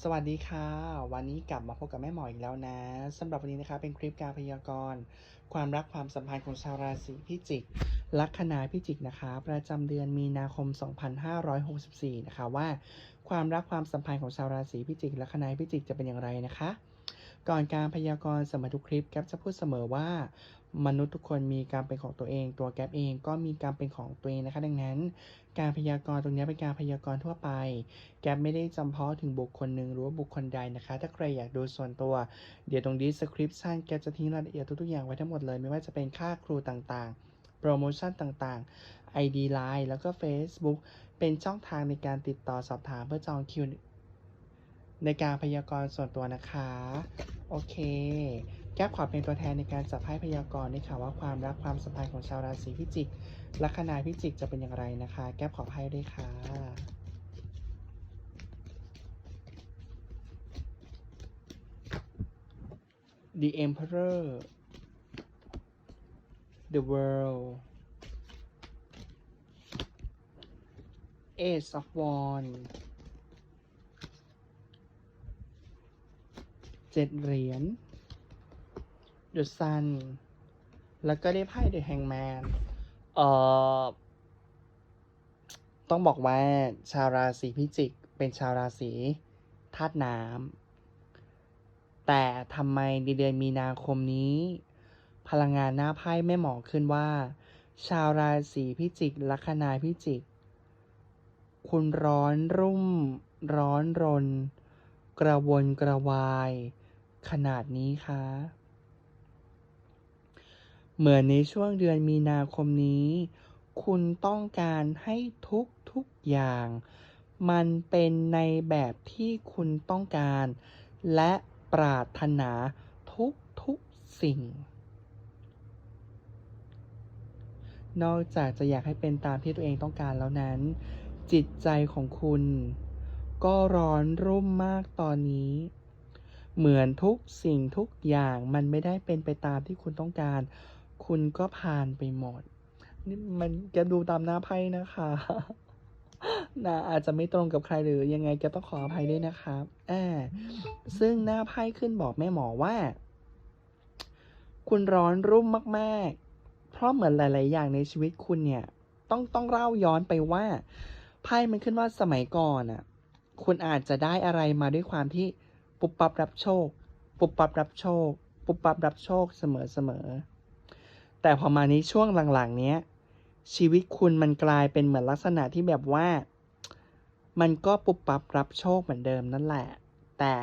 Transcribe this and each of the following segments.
สวัสดีค่ะ วันนี้กลับมาพบกับแม่หมออีกแล้วนะสำหรับวันนี้นะคะเป็นคลิปการพยากรณ์ ความรักความสัมพันธ์ของชาวราศีพิจิก ลัคนาพิจิกนะคะ ประจำเดือนมีนาคม 2564 นะคะว่า ความรักความสัมพันธ์ของชาวราศีพิจิกลัคนาพิจิกจะเป็นอย่างไรนะคะ ก่อนการพยากรณ์เสมอทุกคลิปแกปจะพูดเสมอว่า มนุษย์ทุกคนมีการเป็นของตัวเอง ตัวแก๊ปเองก็มีการเป็นของตัวเองนะคะ ดังนั้น การพยากรณ์ตรงนี้เป็นการพยากรณ์ทั่วไป แก๊ปไม่ได้จำเพาะถึงบุคคลหนึ่งหรือว่าบุคคลใดนะคะ ถ้าใครอยากดูส่วนตัว เดี๋ยวตรง description แก๊ปจะทิ้งรายละเอียดทุกๆอย่างไว้ทั้งหมดเลย ไม่ว่าจะเป็นค่าครูต่างๆ โปรโมชั่นต่างๆ ID Line แล้วก็ Facebook เป็นช่องทางในการติดต่อสอบถามเพื่อจองคิวในการพยากรณ์ส่วนตัวนะคะ โอเค แก้ขอเป็นตัวแทนในการจับไพ่พยากรณ์ด้วยค่ะว่าความรักความสัมพันธ์ของชาวราศีพิจิกลัคนาพิจิกจะเป็นอย่างไรนะคะ แก้ขอไพ่ด้วยค่ะ The Emperor The World Ace of Wands เจ็ดเหรียญ The Sun แล้วก็ได้ไพ่ The Hangman เอ่อ ต้องบอกว่าชาวราศีพิจิก เป็นชาวราศีธาตุน้ำ แต่ทำไมในเดือนมีนาคมนี้ พลังงานหน้าไพ่แม่หมอขึ้นว่า ชาวราศีพิจิก ลัคนาพิจิก คุณร้อนรุ่ม ร้อนรน กระวนกระวาย ขนาดนี้คะ เหมือนในช่วงเดือนมีนาคมนี้ คุณต้องการให้ทุกทุกอย่าง มันเป็นในแบบที่คุณต้องการ และปรารถนาทุกทุกสิ่ง นอกจากจะอยากให้เป็นตามที่ตัวเองต้องการแล้วนั้น จิตใจของคุณ ก็ร้อนรุ่มมากตอนนี้เหมือนทุกสิ่งทุกอย่างมันไม่ได้เป็นไปตามที่คุณต้องการ คุณก็ผ่านไปหมด นี่มันแกดูตามหน้าไพ่นะคะนะอาจจะไม่ตรงกับใครหรือยังไงแกต้องขออภัยด้วยนะครับอ่าซึ่งหน้าไพ่ขึ้นบอกแม่หมอว่า คุณร้อนรุ่มมากๆ เพราะเหมือนหลาย ๆ อย่างในชีวิตคุณเนี่ย ต้องต้องเล่าย้อนไปว่าไพ่มันขึ้นว่าสมัยก่อนอะ คุณอาจจะได้อะไรมาด้วยความที่ปุบปับรับโชค ปุบปับรับโชค ปุบปับรับโชคเสมอเสมอ แต่พอมาในช่วงหลังๆ เนี้ย ชีวิตคุณมันกลายเป็นเหมือนลักษณะที่แบบว่า มันก็ปุ๊บปั๊บรับโชคเหมือนเดิมนั่นแหละ แต่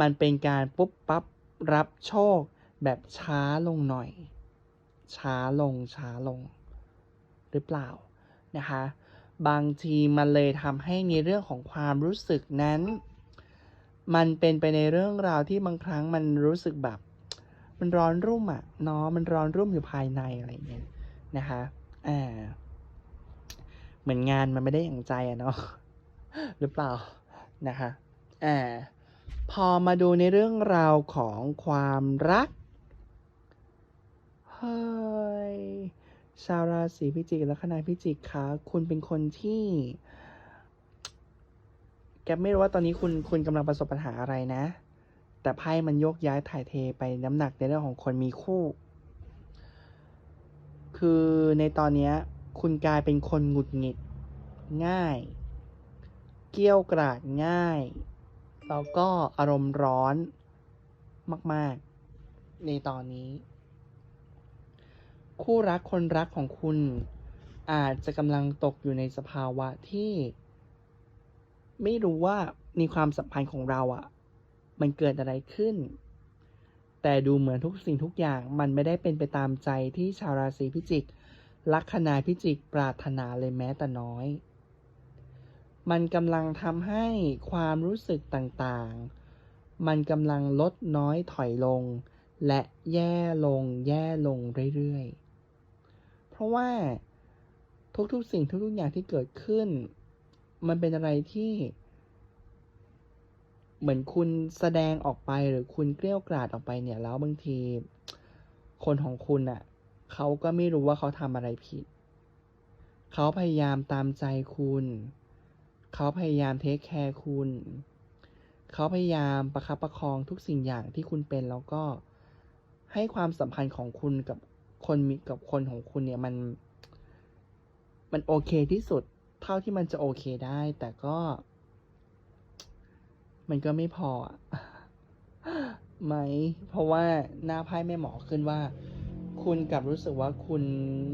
มันเป็นการปุ๊บปั๊บรับโชคแบบช้าลงหน่อย ช้าลงช้าลง หรือเปล่านะคะ บางทีมันเลยทำให้ในเรื่องของความรู้สึกนั้น มันเป็นไปในเรื่องราวที่บางครั้งมันรู้สึกแบบ มันร้อนรุ่มอะเนาะมันร้อนรุ่มอยู่ภายในอะไรเงี้ยนะคะอ่าเหมือนงานมันไม่ได้อย่างใจอะเนาะหรือเปล่านะคะอ่าพอมาดูในเรื่องราวของความรักเฮ้ยชาวราศีพิจิกและคณะพิจิกคะคุณเป็นคนที่แกไม่รู้ว่าตอนนี้คุณคุณกำลังประสบปัญหาอะไรนะ แต่ไพ่มันโยกย้ายถ่ายเทไปน้ำหนักในเรื่องของคนมีคู่ คือในตอนนี้คุณกลายเป็นคนหงุดหงิด ง่าย เกี้ยวกราดง่าย แล้วก็อารมณ์ร้อนมาก ๆ ในตอนนี้ คู่รักคนรักของคุณอาจจะกำลังตกอยู่ในสภาวะที่ ไม่รู้ว่าในความสัมพันธ์ของเราอะ่ะ มันเกิดอะไรขึ้น แต่ดูเหมือนทุกสิ่งทุกอย่างมันไม่ได้เป็นไปตามใจที่ชาวราศีพิจิก ลัคนาพิจิกปรารถนาเลยแม้แต่น้อย มันกำลังทำให้ความรู้สึกต่างๆ มันกำลังลดน้อยถอยลง และแย่ลงแย่ลงเรื่อยๆ เพราะว่าทุกๆ สิ่งทุกๆอย่างที่เกิดขึ้น มันเป็นอะไรที่ เหมือนคุณแสดงออกไปหรือคุณเกลี้ยวกล่อดออกไปเนี่ย แล้วบางที คนของคุณอะ่ะเขาก็ไม่รู้ว่าเขาทำอะไรผิด เขาพยายามตามใจคุณ เขาพยายามเทคแคร์คุณ เขาพยายามประคับประคองทุกสิ่งอย่างที่คุณเป็นแล้วก็ให้ความสัมพันธ์ของคุณกับคนมีกับคนของคุณเนี่ยมันมันโอเคที่สุดเท่าที่มันจะโอเคได้ แต่ก็ มันก็ไม่พอไหม เพราะว่าหน้าไพ่แม่หมอขึ้นว่า คุณกลับรู้สึกว่าคุณ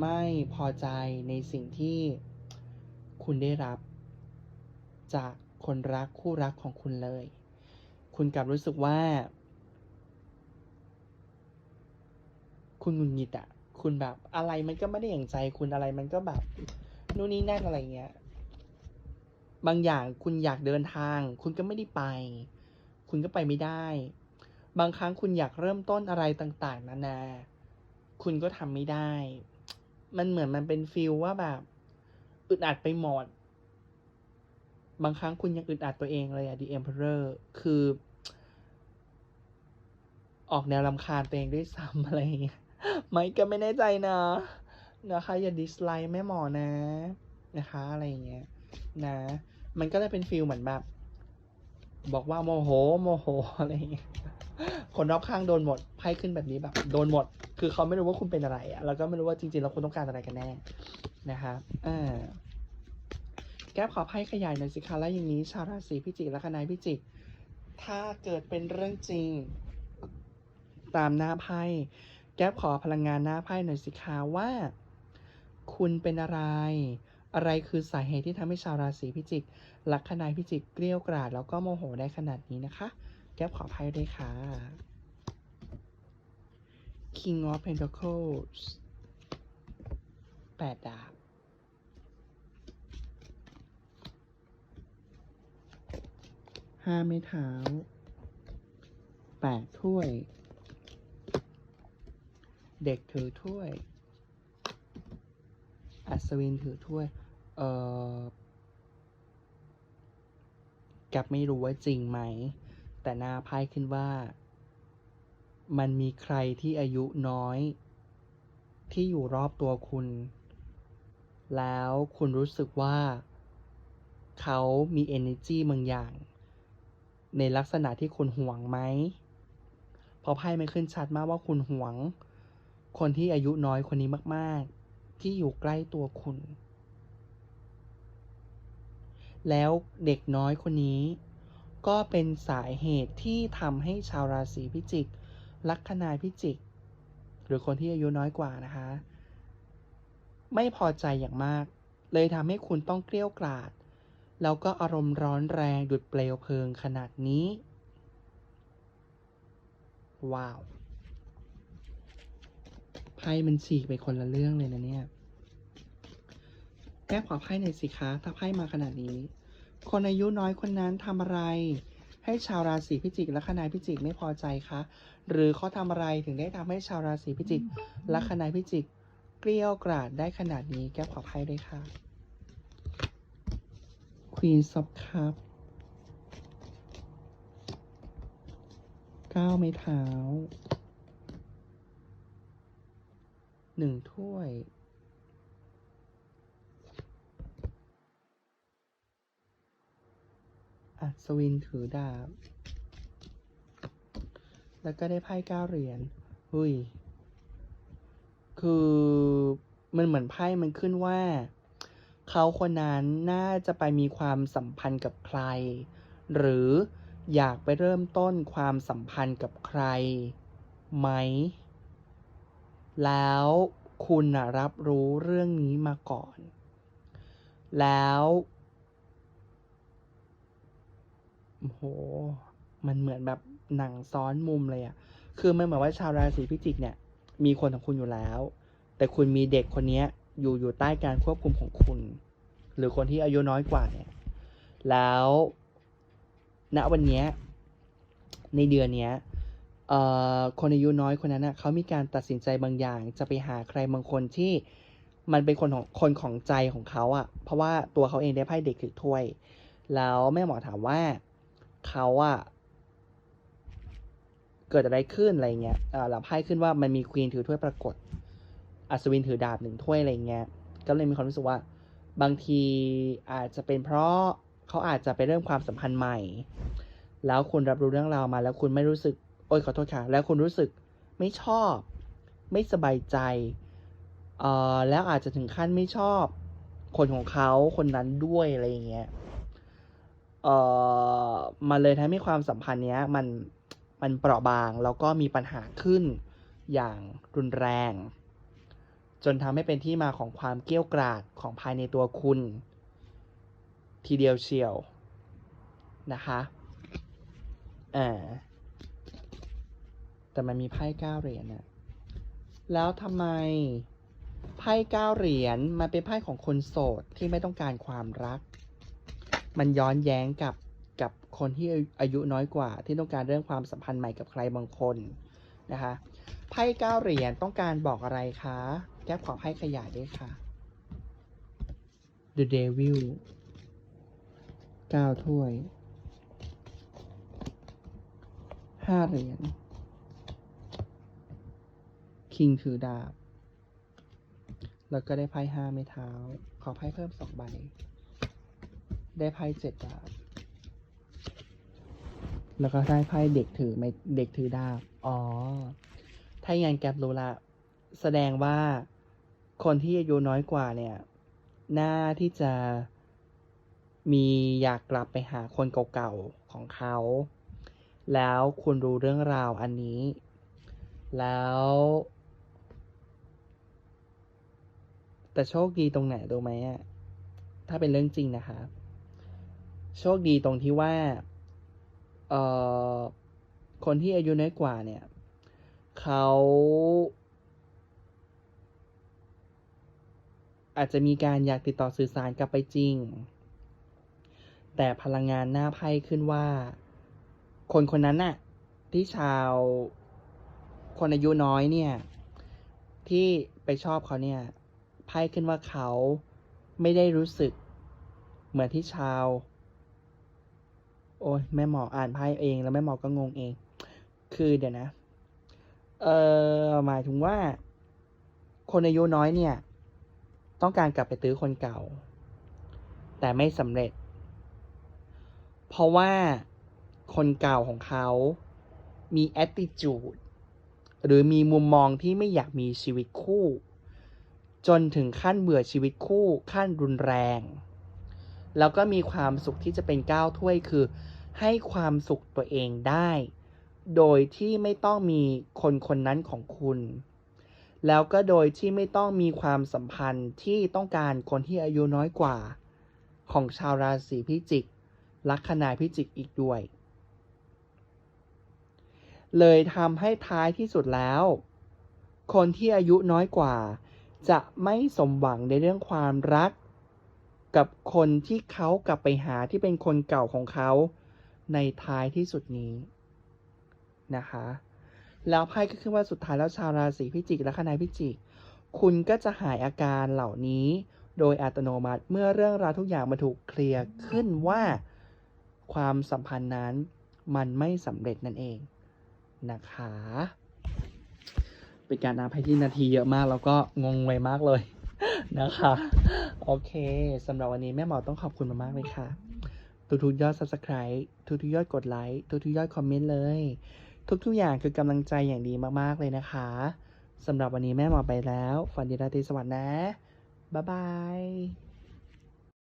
ไม่พอใจในสิ่งที่คุณได้รับ จากคนรักคู่รักของคุณเลย คุณกลับรู้สึกว่า คุณหงุดหงิดอะคุณแบบอะไรมันก็ไม่ได้อย่างใจคุณอะไรมันก็แบบนู่นนี่นั่นอะไรเงี้ย บางอย่างคุณอยากเดินทาง คุณก็ไม่ได้ไป คุณก็ไปไม่ได้ บางครั้งคุณอยากเริ่มต้นอะไรต่างๆ นานา คุณก็ทำไม่ได้ มันเหมือนมันเป็นฟิลว่าแบบอึดอัดไปหมด บางครั้งคุณยังอึดอัดตัวเองเลยอะ The Emperor คือ ออกแนวรำคาญตัวเองด้วยซ้ำอะไรอย่างเงี้ยไม่ก็ไม่แน่ใจนะนะคะอย่าดิสไลค์แม่หมอนะ นะคะ อะไรอย่างเงี้ย นะ มันก็เลยเป็นฟิลเหมือนแบบบอกว่าโมโหโมโหอะไรอย่างเงี้ยคนรอบข้างโดนหมดไพ่ขึ้นแบบนี้แบบ โดนหมด คือเขาไม่รู้ว่าคุณเป็นอะไรอะแล้วก็ไม่รู้ว่าจริงๆแล้วคุณต้องการอะไรกันแน่นะคะอ่าแก้ขอไพ่ขยายหน่อยสิคะแล้วอย่างนี้ ชาวราศีพิจิกและคณะพิจิก ถ้าเกิดเป็นเรื่องจริง ตามหน้าไพ่แก้ขอพลังงานหน้าไพ่หน่อยสิคะว่า คุณเป็นอะไร อะไรคือสาเหตุที่ทำให้ชาวราศีพิจิก ลัคนาพิจิกเกลี้ยวกราด แล้วก็โมโหได้ขนาดนี้นะคะ แก้ขอไพ่ด้วยค่ะ King of Pentacles แปดดาบห้าไม้เท้าแปดถ้วย เด็กถือถ้วย อัศวินถือถ้วย เออกับไม่รู้ว่าจริงไหม แต่นาไพ่ขึ้นว่า มันมีใครที่อายุน้อย ที่อยู่รอบตัวคุณ แล้วคุณรู้สึกว่า เขามี energy บางอย่าง ในลักษณะที่คุณห่วงไหมเพราะไพ่ไมันขึ้นชัดมากว่าคุณห่วง คนที่อายุน้อยคนนี้มาก ๆ ที่อยู่ใกล้ตัวคุณ แล้วเด็กน้อยคนนี้ ก็เป็นสาเหตุที่ทำให้ชาวราศีพิจิก ลัคนาพิจิก หรือคนที่อายุน้อยกว่านะคะ ไม่พอใจอย่างมาก เลยทำให้คุณต้องเกลี้ยกล่อดแล้วก็อารมณ์ร้อนแรงดุดเปลวเพลิงขนาดนี้ ว้าวไพ่มันฉีกไปคนละเรื่องเลยนะเนี่ย แก้ขอไพ่หน่อยสิคะ ถ้าไพ่มาขนาดนี้ คนอายุน้อยคนนั้นทำอะไร ให้ชาวราศีพิจิกและคณาพิจิกไม่พอใจคะ หรือเขาทำอะไรถึงได้ทำให้ชาวราศีพิจิกและคณาพิจิก เกลี้ยวกราดได้ขนาดนี้ แก้ขอไพ่ด้วยค่ะ Queen of Cup เก้าไม้เท้าหนึ่งถ้วย อัศวินถือดาบ แล้วก็ได้ไพ่เก้าเหรียญหุยคือมันเหมือนไพ่มันขึ้นว่าเขาคนนั้นน่าจะไปมีความสัมพันธ์กับใคร หรืออยากไปเริ่มต้นความสัมพันธ์กับใครไหม แล้วคุณรับรู้เรื่องนี้มาก่อน แล้ว โห มันเหมือนแบบหนังซ้อนมุมเลยอะคือมันเหมือนว่าชาวราศีพิจิกเนี่ย มีคนของคุณอยู่แล้ว แต่คุณมีเด็กคนเนี้ยอยู่อยู่ใต้การควบคุมของคุณ หรือคนที่อายุน้อยกว่าเนี่ย แล้วณวันนี้ในเดือนเนี้ยเอ่อคนอายุน้อยคนนั้นนะเขามีการตัดสินใจบางอย่าง จะไปหาใครบางคนที่มันเป็นคนของคนของใจของเขาอะ่ะ เพราะว่าตัวเขาเองได้ไพ่เด็กถือถ้วย แล้วแม่หมอถามว่า เขาอะเกิดอะไรขึ้นอะไรเงี้ยอ่าแล้วไพ่ขึ้นว่ามันมีควีนถือถ้วยปรากฏ อัศวินถือดาบหนึ่งถ้วยอะไรเงี้ย ก็เลยมีความรู้สึกว่า บางทีอาจจะเป็นเพราะเขาอาจจะไปเริ่มความสัมพันธ์ใหม่ แล้วคุณรับรู้เรื่องราวมา แล้วคุณไม่รู้สึก โอ้ยขอโทษค่ะ แล้วคุณรู้สึกไม่ชอบ ไม่สบายใจ เอ่อ แล้วอาจจะถึงขั้นไม่ชอบ คนของเขาคนนั้นด้วยอะไรเงี้ย เอ่อมันเลยทำให้ความสัมพันธ์เนี้ยมันมันเปราะบางแล้วก็มีปัญหาขึ้นอย่างรุนแรง จนทำให้เป็นที่มาของความเกี้ยวกราดของภายในตัวคุณ ทีเดียวเชียวนะคะอ่าแต่มันมีไพ่เก้าเหรียญน่ะแล้วทำไมไพ่เก้าเหรียญมันเป็นไพ่ของคนโสดที่ไม่ต้องการความรัก มันย้อนแย้งกับกับคนที่อายุน้อยกว่า ที่ต้องการเรื่องความสัมพันธ์ใหม่กับใครบางคนนะคะไพ่เก้าเหรียญต้องการบอกอะไรคะแก้ขอไพ่ขยายด้วยค่ะ The Devil เก้าถ้วยห้าเหรียญคิงถือดาบ แล้วก็ได้ไพ่ห้าไม้เท้า ขอไพ่เพิ่มสองใบ ได้ไพ่เจ็ดดาบ แล้วก็ได้ไพ่เด็กถือไม่เด็กถือดาบ อ๋อ ถ้าอย่างนั้นแกปรู้ละ แสดงว่าคนที่อายุน้อยกว่าเนี่ยน่าที่จะมีอยากกลับไปหาคนเก่าๆของเขา แล้วคุณรู้เรื่องราวอันนี้ แล้ว แต่โชคดีตรงไหนรู้ไหมอะถ้าเป็นเรื่องจริงนะคะ โชคดีตรงที่ว่าเอ่อคนที่อายุน้อยกว่าเนี่ยเขาอาจจะมีการอยากติดต่อสื่อสารกลับไปจริง แต่พลังงานหน้าไพ่ขึ้นว่า คนคนนั้นน่ะ ที่ชาวคนอายุน้อยเนี่ย ที่ไปชอบเขาเนี่ยไพ่ขึ้นว่าเขาไม่ได้รู้สึก เหมือนที่ชาว โอ้ยแม่หมออ่านไพ่เอง แล้วแม่หมอก็งงเอง คือเดี๋ยวนะ เอ่อหมายถึงว่า คนอายุน้อยเนี่ย ต้องการกลับไปตื้อคนเก่า แต่ไม่สำเร็จ เพราะว่าคนเก่าของเขามี attitude หรือมีมุมมองที่ไม่อยากมีชีวิตคู่ จนถึงขั้นเบื่อชีวิตคู่ขั้นรุนแรง แล้วก็มีความสุขที่จะเป็นก้าวถ้วยคือ ให้ความสุขตัวเองได้ โดยที่ไม่ต้องมีคนคนนั้นของคุณ แล้วก็โดยที่ไม่ต้องมีความสัมพันธ์ที่ต้องการคนที่อายุน้อยกว่า ของชาวราศีพิจิกลัคนาพิจิกอีกด้วย เลยทำให้ท้ายที่สุดแล้ว คนที่อายุน้อยกว่า จะไม่สมหวังในเรื่องความรัก กับคนที่เขากลับไปหาที่เป็นคนเก่าของเขาในท้ายที่สุดนี้นะคะ แล้วไพ่ก็คือว่าสุดท้ายแล้วชาวราศีพิจิกและคณะพิจิก คุณก็จะหายอาการเหล่านี้โดยอัตโนมัติเมื่อเรื่องราวทุกอย่างมาถูกเคลียร์ขึ้นว่าความสัมพันธ์นั้นมันไม่สำเร็จนั่นเองนะคะ เป็นการอ่าไพ่ที่นาทีเยอะมากแล้วก็งงไวมากเลย นะคะ โอเคสำหรับวันนี้แม่หมอต้องขอบคุณมากๆเลยค่ะ ทุกๆยอด subscribe ทุกๆยอดกดไลค์ทุกๆยอดคอมเมนต์เลย ทุกๆอย่างคือกำลังใจอย่างดีมากๆเลยนะคะสำหรับวันนี้แม่หมอไปแล้วฝันดีราตรีสวัสดิ์นะ บ๊ายบาย